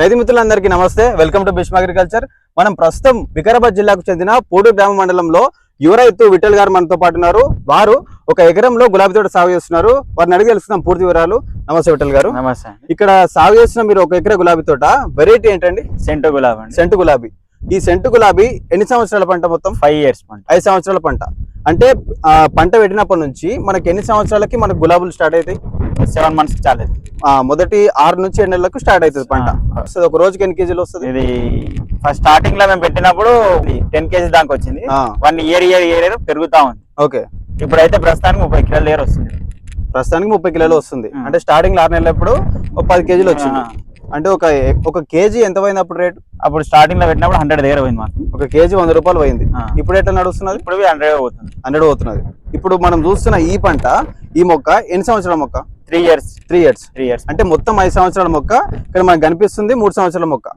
రైతు మిత్రులందరికీ నమస్తే. Welcome to Bhishma agriculture. మనం ప్రస్తుతం వికారాబాద్ జిల్లాకు చెందిన పూడూరు గ్రామ మండలంలో యువ రైతు విఠల్ గారు మనతో పాటు ఉన్నారు. వారు ఒక ఎకరంలో గులాబీ తోట సాగు చేస్తున్నారు. వారిని అడిగి తెలుసుకుందాం పూర్తి వివరాలు. నమస్తే విఠల్ గారు. నమస్తే ఇక్కడ సాగు చేస్తున్న మీరు ఒక ఎకరా గులాబీ తోట. వెరైటీ ఏంటండి? సెంటు గులాబ్ అండి. సెంటు గులాబీ. ఈ సెంటు గులాబీ ఎన్ని సంవత్సరాల పంట మొత్తం? ఫైవ్ ఇయర్స్ పంట. ఐదు సంవత్సరాల పంట. అంటే పంట పెట్టినప్పటి నుంచి మనకి ఎన్ని సంవత్సరాలకి మనకు గులాబీలు స్టార్ట్ అవుతాయి? సెవెన్ మంత్స్ చాలా. ఆ, మొదటి ఆరు నుంచి ఏడు నెలలకు స్టార్ట్ అవుతుంది పంట. వస్తుంది ఒక రోజుకి ఎన్ని కేజీలు వస్తుంది? ఇది ఫస్ట్ స్టార్టింగ్లో మేము పెట్టినప్పుడు టెన్ కేజీ దాకా వచ్చింది. వన్ ఇయర్ ఇయర్ ఇయర్ పెరుగుతా ఉంది. ఓకే. ఇప్పుడైతే ప్రస్తుతానికి ముప్పై కిలోల ఇయర్ వస్తుంది. ప్రస్తుతానికి ముప్పై కిలోలు వస్తుంది. అంటే స్టార్టింగ్లో ఆరు నెలలప్పుడు ఒక పది కేజీలు వచ్చింది. అంటే ఒక ఒక కేజీ ఎంత పోయింది అప్పుడు రేటు? అప్పుడు స్టార్టింగ్లో పెట్టినప్పుడు హండ్రెడ్ దగ్గర పోయింది మాకు. ఒక కేజీ వంద రూపాయలు పోయింది. ఇప్పుడు ఎట్లా నడుస్తున్నది? ఇప్పుడు హండ్రెడ్ పోతుంది. హండ్రెడ్ పోతున్నది. ఇప్పుడు మనం చూస్తున్న ఈ పంట ఈ మొక్క ఎన్ని సంవత్సరాల మొక్క? Three years three years three years అంటే మొత్తం ఐదు సంవత్సరాల మొక్క ఇక్కడ మనకు కనిపిస్తుంది మూడు సంవత్సరాల మొక్క.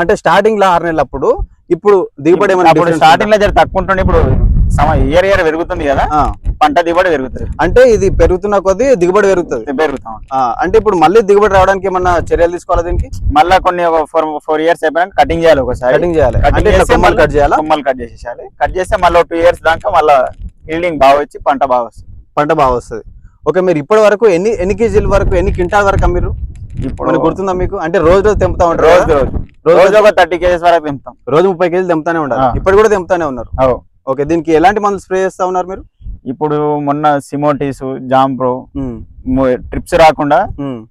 అంటే స్టార్టింగ్లో ఆరు నెలలప్పుడు ఇప్పుడు దిగుబడి ఏమైనా అప్పుడు స్టార్టింగ్లో జర తక్కువ ఉంటుండే ఇప్పుడు ఇయర్ ఇయర్ పెరుగుతుంది కదా. పంట దిగుబడి పెరుగుతుంది. అంటే ఇది పెరుగుతున్న కొద్దీ దిగుబడి పెరుగుతుంది. పెరుగుతా అంటే ఇప్పుడు మళ్ళీ దిగుబడి రావడానికి ఏమన్నా చర్యలు తీసుకోవాలా దీనికి? మళ్ళా కొన్ని ఫోర్ ఫోర్ ఇయర్స్ అయిపోయాక కటింగ్ చేయాలి ఒకసారి. కటింగ్ చేయాలి. అంటే కొమ్మలు కట్ చేయాలా? కొమ్మలు కట్ చేసేసాలి కట్ చేస్తే మళ్ళీ టూ ఇయర్స్ దాకా మళ్ళీ హీల్డింగ్ బాగా వచ్చి పంట బాగా వస్తుంది. పంట బాగా వస్తుంది. ఓకే మీరు ఇప్పటి వరకు ఎన్ని ఎన్ని కేజీల వరకు ఎన్ని క్వింటాల్ వరకు అమ్మిరు ఇప్పుడు గుర్తుందా మీకు? అంటే రోజు రోజు తెంపుతా ఉంటారు రోజు? రోజు. రోజు రోజు ఒక థర్టీ కేజెస్ వరకు తింటాం రోజు ముప్పై కేజీలు తెంపుతానే ఉండాలి. ఇప్పుడు కూడా తెంపుతానే ఉన్నారు. ఓకే దీనికి ఎలాంటి మందులు స్ప్రే చేస్తా ఉన్నారు మీరు? ఇప్పుడు మొన్న సిమోటీస్ జాంప్రో ట్రిప్స్ రాకుండా.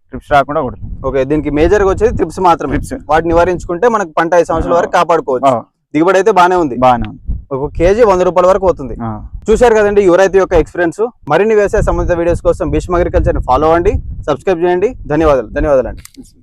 ట్రిప్స్ రాకుండా కొడుతుంది. ఓకే దీనికి మేజర్గా వచ్చేది ట్రిప్స్ మాత్రమే. ట్రిప్స్. వాటిని నివారించుకుంటే మనకు పంట ఐదు సంవత్సరాల వరకు కాపాడుకోవచ్చు. దిగుబడి అయితే బానే ఉంది. బాగానే ఉంది. ఒక కేజీ వంద రూపాయల వరకు ఆ. చూశారు కదండి యువరైతు యొక్క ఎక్స్పీరియన్స్. మరిన్ని వ్యవసాయ సంబంధిత వీడియోస్ కోసం భీష్మ అగ్రికల్చర్ ఫాలో అవ్వండి సబ్స్క్రైబ్ చేయండి. ధన్యవాదాలు ధన్యవాదాలు అండి